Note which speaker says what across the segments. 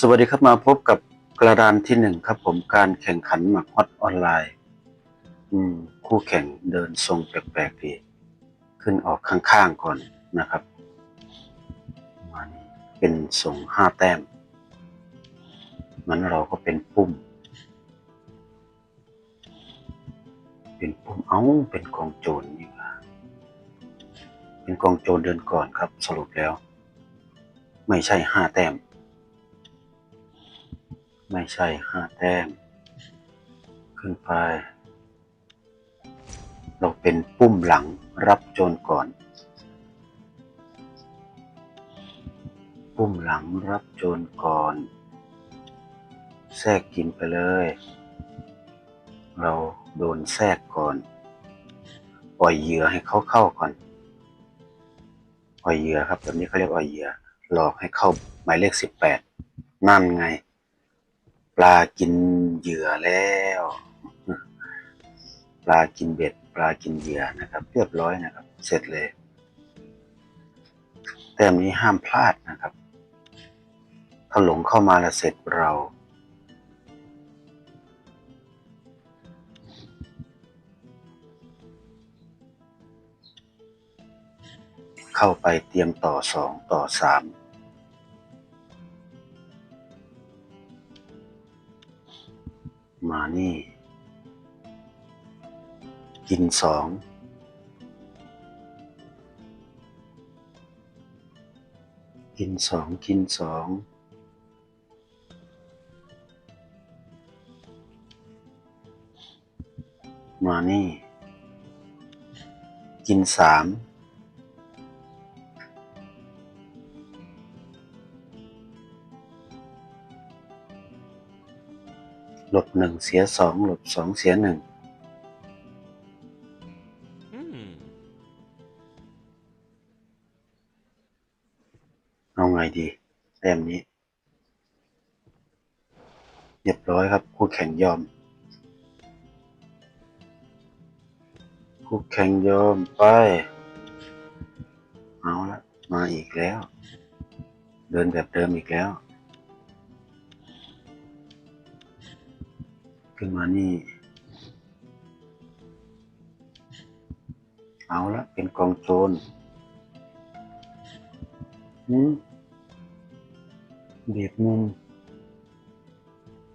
Speaker 1: สวัสดีครับมาพบกับกระดานที่หนึ่งครับ ผมการแข่งขันหมากฮอตออนไลน์ อืม คู่แข่งเดินทรงแปลกๆดีขึ้นออกข้างๆก่อนนะครับมานี่เป็นทรงห้าแต้มมันเราก็เป็นปุ่มเป็นปุ่มเอ้าเป็นกองโจรนี่ว่าเป็นกองโจรเดินก่อนครับ สรุปแล้ว ไม่ใช่ห้าแต้ม ไม่ใช่ห้าแต้ม ขึ้นไป เราเป็นปุ่มหลังรับโจรก่อน ปุ่มหลังรับโจรก่อน แทรกกินไปเลย เราโดนแทรกก่อน ปล่อยเหยื่อให้เขาเข้าก่อน ปล่อยเหยื่อครับแบบนี้เขาเรียกว่าเหยื่อ หลอกให้เข้าหมายเลขสิบแปดนั่นไง ปลากินเหยื่อแล้ว ปลากินเบ็ด ปลากินเหยื่อนะครับ เรียบร้อยนะครับ เสร็จเลย แต้มนี้ห้ามพลาดนะครับ ถ้าหลงเข้ามาแล้วเสร็จเราเข้าไปเตรียมต่อสองต่อสาม มานี่ กินสองกินสองกินสองมานี่ กินสาม ลบหนึ่งเสียสองหลบสองเสียหนึ่ง
Speaker 2: Hmm.
Speaker 1: เอาไงดีแต้มนี้เรียบร้อยครับคู่แข่งยอมคู่แข่งยอมไป เอาละมาอีกแล้ว เดินแบบเดิมอีกแล้ว ขึ้นมานี่ เอาละเป็นกองโจรหืมบีบมุม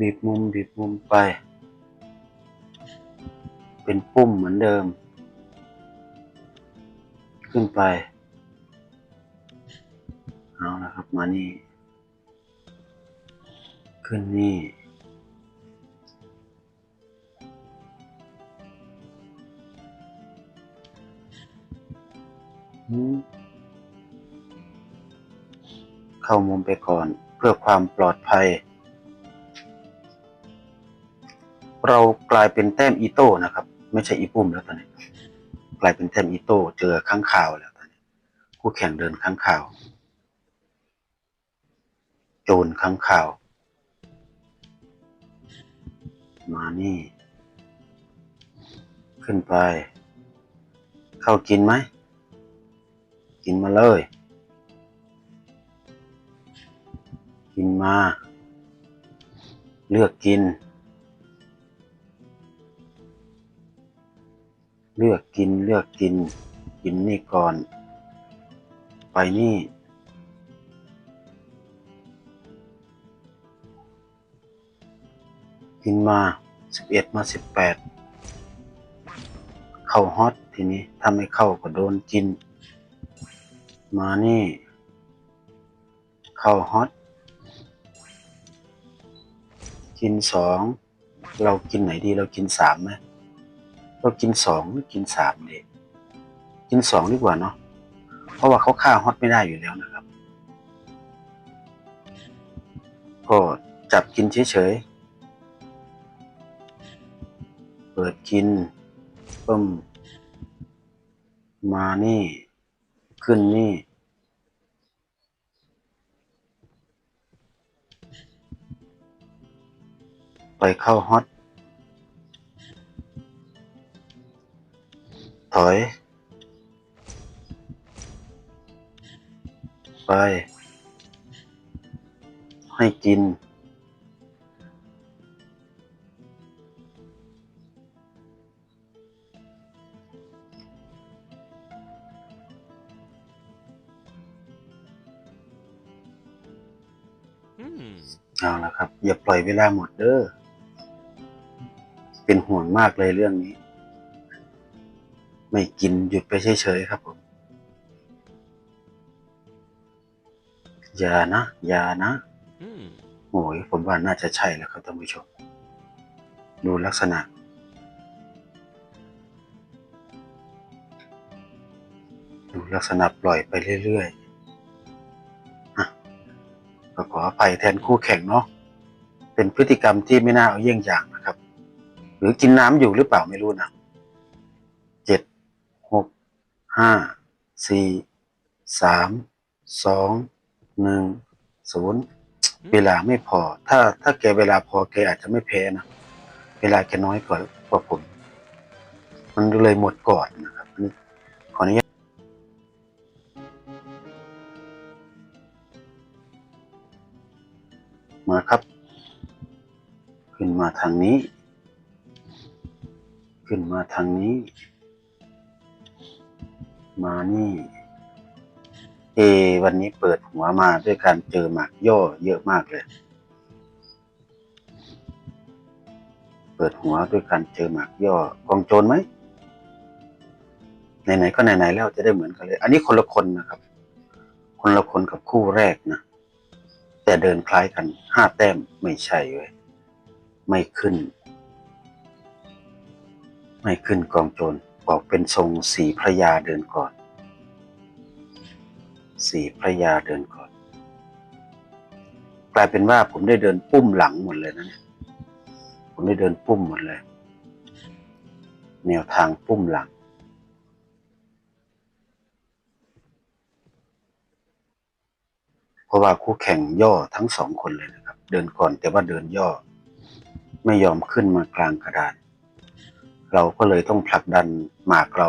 Speaker 1: บีบมุม บีบมุมไป เป็นปุ่มเหมือนเดิม ขึ้นไป เอาละครับมานี่ ขึ้นนี่ เข้ามุมไปก่อนเพื่อความปลอดภัย เรากลายเป็นแต้มอีโต้นะครับ ไม่ใช่อีปุ่มแล้วตอนนี้ กลายเป็นแต้มอีโต้เจอข้างข่าวแล้วตอนนี้คู่แข่งเดินข้างข่าว โจรข้างข่าว มานี่ ขึ้นไป เข้ากินไหม กินมาเลย กินมา เลือกกิน เลือกกินเลือกกิน กินนี่ก่อน ไปนี่ กินมาสิบเอ็ดมาสิบแปดเข้าฮอตทีนี้ถ้าไม่เข้าก็โดนกิน มานี่ เข้าฮอต กินสอง เรากินไหนดีเรากินสามไหมเรากินสองหรือกินสามดีกินสองดีกว่าเนาะ เพราะว่าเขาฆ่าฮอตไม่ได้อยู่แล้วนะครับ ก็จับกินเฉยๆ เปิดกินปึ้ม มานี่ ขึ้นนี่ ไปเข้าฮอต ถอย ไป ให้กิน ปล่อยเวลาหมดเด้อ เป็นห่วงมากเลยเรื่องนี้ ไม่กินหยุดไปเฉยๆครับผม อย่านะ อย่านะ
Speaker 2: Hmm.
Speaker 1: โอ้ยผมว่าน่าจะใช่แล้วครับท่านผู้ชม ดูลักษณะ ดูลักษณะปล่อยไปเรื่อยๆอะก็ขออภัยแทนคู่แข่งเนาะ เป็นพฤติกรรมที่ไม่น่าเอาเยี่ยงอย่างนะครับ หรือกินน้ำอยู่หรือเปล่าไม่รู้นะเจ็ดหกห้าสี่สามสองหนึ่งศูนย์เวลาไม่พอ ถ้าถ้าแกเวลาพอแกอาจจะไม่แพ้นะ เวลาแกน้อยกว่ากว่าผม มันเลยหมดก่อนนะ มาทางนี้ ขึ้นมาทางนี้ มานี่ เอ วันนี้เปิดหัวมาด้วยการเจอหมากย่อเยอะมากเลย เปิดหัวด้วยการเจอหมากย่อกองโจรไหมไหนๆก็ไหนๆแล้วจะได้เหมือนกันเลย อันนี้คนละคนนะครับ คนละคนกับคู่แรกนะ แต่เดินคล้ายกันห้าแต้มไม่ใช่เว้ย ไม่ขึ้น ไม่ขึ้นกองโจรบอกเป็นทรงสีพระยาเดินก่อน สี่พระยาเดินก่อน กลายเป็นว่าผมได้เดินปุ้มหลังหมดเลยนะเนี่ยผมได้เดินปุ้มหมดเลย แนวทางปุ้มหลังเพราะว่าคู่แข่งย่อทั้งสองคนเลยนะครับ เดินก่อนแต่ว่าเดินย่อ ไม่ยอมขึ้นมากลางกระดาน เราก็เลยต้องผลักดันหมากเรา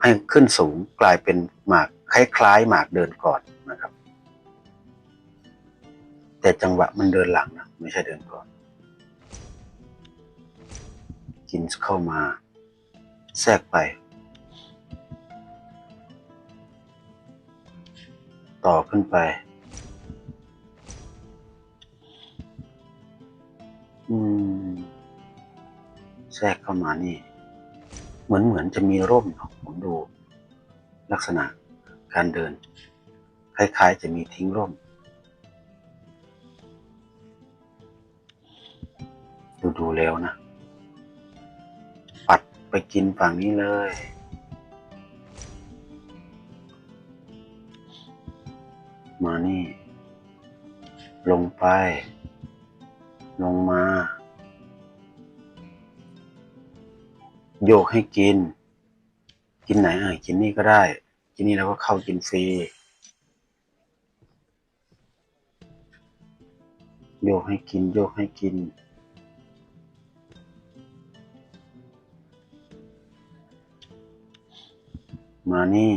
Speaker 1: ให้ขึ้นสูงกลายเป็นหมากคล้ายๆหมากเดินก่อนนะครับ แต่จังหวะมันเดินหลังนะไม่ใช่เดินก่อน กินเข้ามา แทรกไป ต่อขึ้นไป อืม แทรกเข้ามานี่ เหมือนเหมือนจะมีร่มเนาะผมดู ลักษณะการเดิน คล้ายๆ จะมีทิ้งร่ม ดูดูแล้วนะ ปัดไปกินฝั่งนี้เลยมานี่ ลงไป ลงมา โยกให้กิน กินไหนอะกินนี่ก็ได้ กินนี่แล้วก็เข้ากินฟรีโยกให้กิน โยกให้กิน มานี่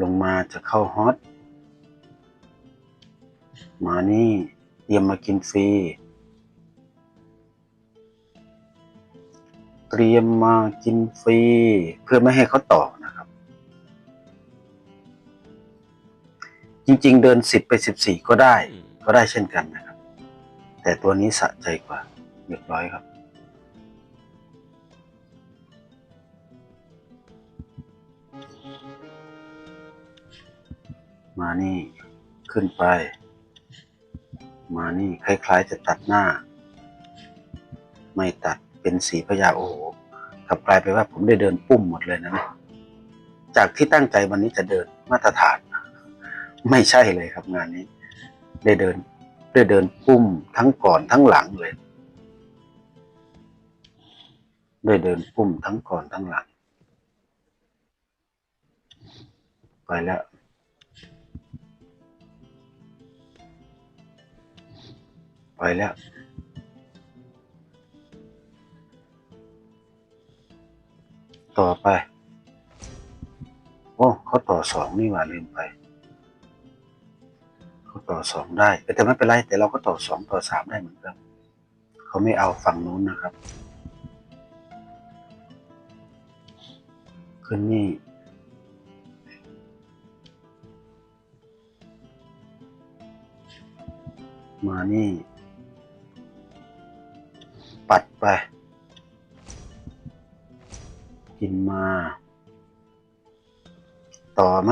Speaker 1: ลงมาจะเข้าฮอต มานี่ รียมมากินฟรี เตรียมมากินฟรี เพื่อไม่ให้เขาต่อนะครับ จริงๆ เดินสิบไปสิบสี่ก็ได้ ก็ได้เช่นกันนะครับ แต่ตัวนี้สะใจกว่าเรียบร้อยครับมานี่ ขึ้นไป มานี่คล้ายๆจะตัดหน้า ไม่ตัดเป็นสีพญาโอโหกลับกลายไปว่าผมได้เดินปุ้มหมดเลยนะเนี่ยจากที่ตั้งใจวันนี้จะเดินมาตรฐาน ไม่ใช่เลยครับงานนี้ ได้เดินได้เดินปุ้มทั้งก่อนทั้งหลังเลยได้เดินปุ้มทั้งก่อนทั้งหลัง ไปแล้ว ไปแล้ว ต่อไป โอ้เขาต่อสองนี่หว่าลืมไป เขาต่อสองได้ แต่ไม่เป็นไร แต่เราก็ต่อสองต่อสามได้เหมือนกันเขาไม่เอาฝั่งนู้นนะครับ ขึ้นนี่มานี่ ปัดไป กินมา ต่อไหม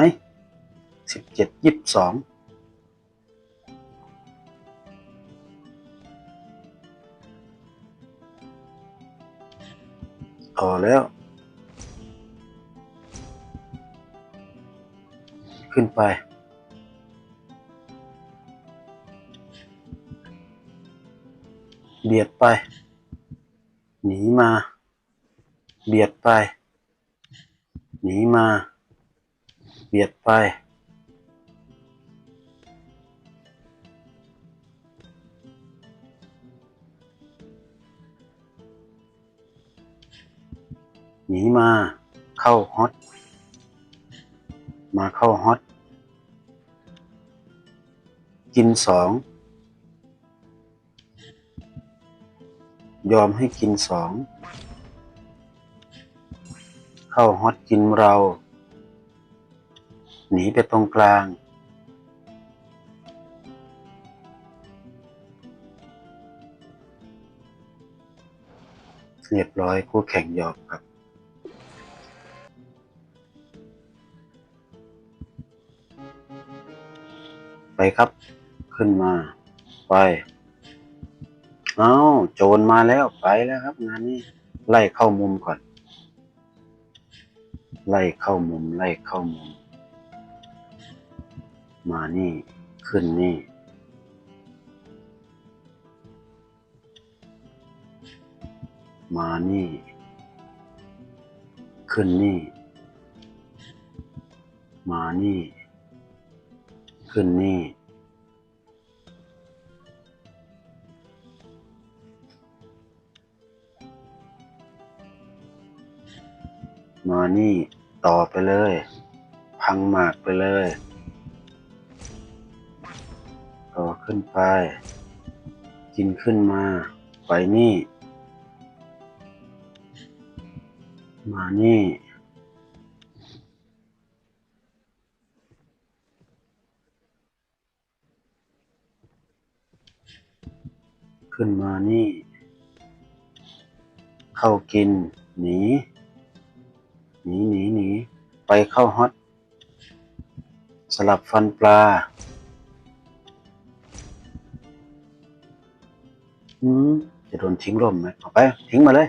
Speaker 1: สิบเจ็ดยี่สิบสองต่อแล้ว ขึ้นไปเบียดไป หนีมา เบียดไป หนีมา เบียดไป หนีมา เข้าฮอต มาเข้าฮอต กินสอง ยอมให้กินสอง เข้าฮอตกินเรา หนีไปตรงกลาง เรียบร้อยคู่แข่งยอมครับไปครับ ขึ้นมา ไป เอาโจรมาแล้วไปแล้วครับงานนี้ไล่เข้ามุมก่อน ไล่เข้ามุม ไล่เข้ามุม มานี่ขึ้นนี่ มานี่ ขึ้นนี่ มานี่ ขึ้นนี่ นี่ต่อไปเลย พังหมากไปเลย ต่อขึ้นไป กินขึ้นมา ไปนี่ มานี่ขึ้นมานี่ เข้ากิน หนี หนีหนีหนีไปเข้าฮอต สลับฟันปลา อืม จะโดนทิ้งร่มไหมเอาไป ทิ้งมาเลย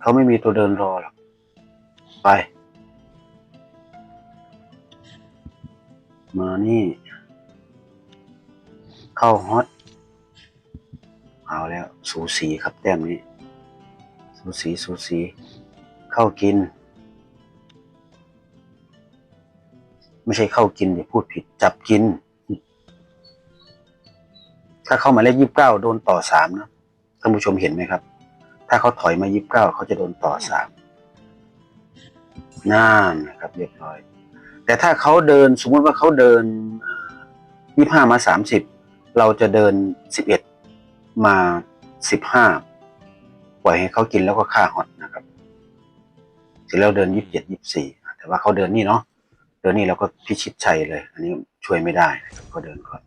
Speaker 1: เขาไม่มีตัวเดินรอหรอก ไป มานี่ เข้าฮอต เอาแล้ว สูสีครับแต้มนี้ สูสี สูสี เข้ากิน ไม่ใช่เข้ากินอย่าพูดผิดจับกิน ถ้าเข้ามาเลขยี่สิบเก้าโดนต่อสามนะท่านผู้ชมเห็นไหมครับ ถ้าเขาถอยมายี่สิบเก้าเขาจะโดนต่อสามนั่นนะครับเรียบร้อย แต่ถ้าเขาเดินสมมติว่าเขาเดินยี่ห้ามาสามสิบเราจะเดินสิบเอ็ดมาสิบห้าปล่อยให้เขากินแล้วก็ฆ่าฮอตนะครับเสร็จแล้วเดินยี่สิบเจ็ดยี่สิบสี่แต่ว่าเขาเดินนี่เนาะ เดินนี่เราก็พิชิตชัยเลย อันนี้ช่วยไม่ได้ก็เดินก่อน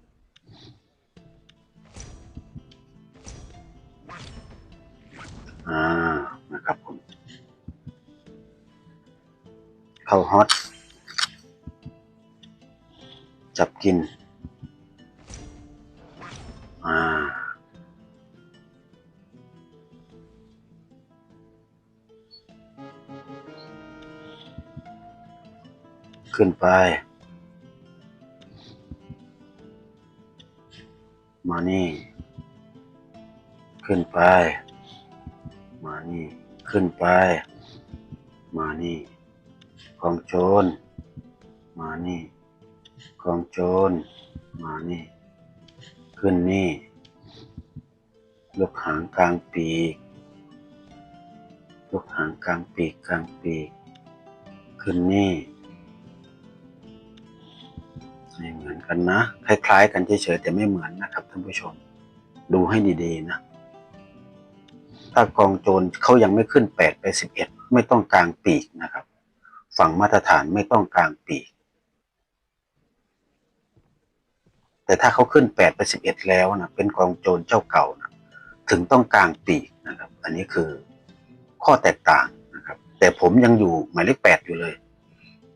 Speaker 1: อ่านะครับผมเข้าฮอตจับกิน ขึ้นไป มานี่ ขึ้นไป มานี่ ขึ้นไป มานี่กองโจร มานี่กองโจร มานี่ ขึ้นนี่ ยกหางกลางปีก ยกหางกลางปีกกลางปีก ขึ้นนี่ ไม่เหมือนกันนะ คล้ายๆ กันเฉยๆแต่ไม่เหมือนนะครับท่านผู้ชม ดูให้ดีๆนะถ้ากองโจรเขายังไม่ขึ้นแปดไปสิบเอ็ดไม่ต้องกลางปีกนะครับ ฝั่งมาตรฐานไม่ต้องกลางปีก แต่ถ้าเขาขึ้นแปดไปสิบเอ็ดแล้วนะเป็นกองโจรเจ้าเก่านะถึงต้องกลางปีกนะครับ อันนี้คือข้อแตกต่างนะครับ แต่ผมยังอยู่หมายเลขแปดอยู่เลย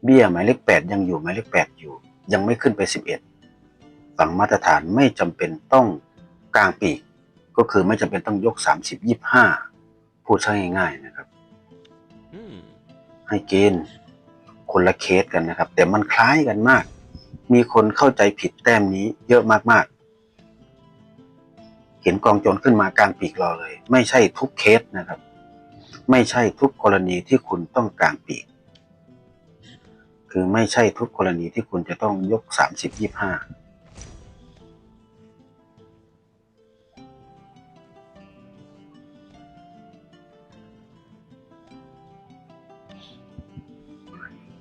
Speaker 1: เบี้ยหมายเลขแปดยังอยู่หมายเลขแปดอยู่ ยังไม่ขึ้นไปสิบเอ็ดฝั่งมาตรฐานไม่จำเป็นต้องกลางปีก ก็คือไม่จำเป็นต้องยกสามสิบยี่ห้าพูดใช้ง่ายๆนะครับ
Speaker 2: Hmm.
Speaker 1: ให้เกณฑ์คนละเคสกันนะครับ แต่มันคล้ายกันมาก มีคนเข้าใจผิดแต้มนี้เยอะมากๆ เห็นกองโจรขึ้นมากลางปีกรอเลย ไม่ใช่ทุกเคสนะครับ ไม่ใช่ทุกกรณีที่คุณต้องกลางปีก คือไม่ใช่ทุกกรณีที่คุณจะต้องยกสามสิบยี่ห้า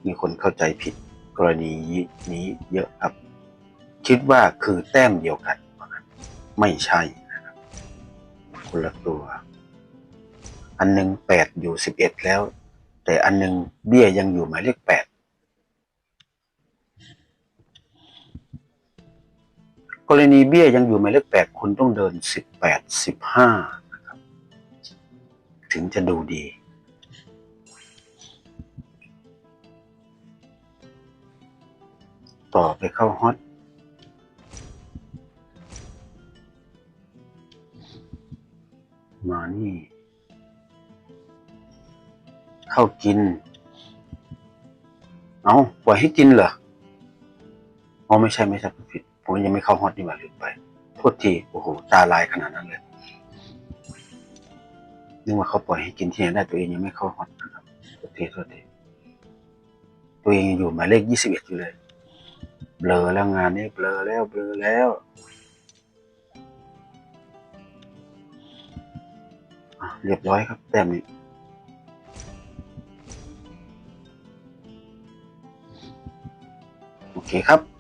Speaker 1: มีคนเข้าใจผิดกรณีนี้เยอะครับ คิดว่าคือแต้มเดียวกัน ไม่ใช่นะครับคนละตัว อันหนึ่งแปดอยู่สิบเอ็ดแล้ว แต่อันหนึ่งเบี้ยยังอยู่หมายเลขแปด กรณีเบี้ยยังอยู่หมายเลขแปดคุณต้องเดินสิบแปดสิบห้านะครับถึงจะดูดี ต่อไปเข้าฮอตมานี่ เข้ากิน เอาปล่อยให้กินเหรออ๋อไม่ใช่ไม่ใช่ผมผิด ผมยังไม่เข้าฮอตนี่หว่าลืมไปโทษทีโอ้โหตาลายขนาดนั้นเลยนึกว่าเขาปล่อยให้กินที่ไหนได้ตัวเองยังไม่เข้าฮอตนะครับโทษทีโทษทีตัวเองยังอยู่หมายเลขยี่สิบเอ็ดอยู่เลย เบลอแล้วงานนี้เบลอแล้วเบลอแล้วเรียบร้อยครับแต้มนี้โอเคครับ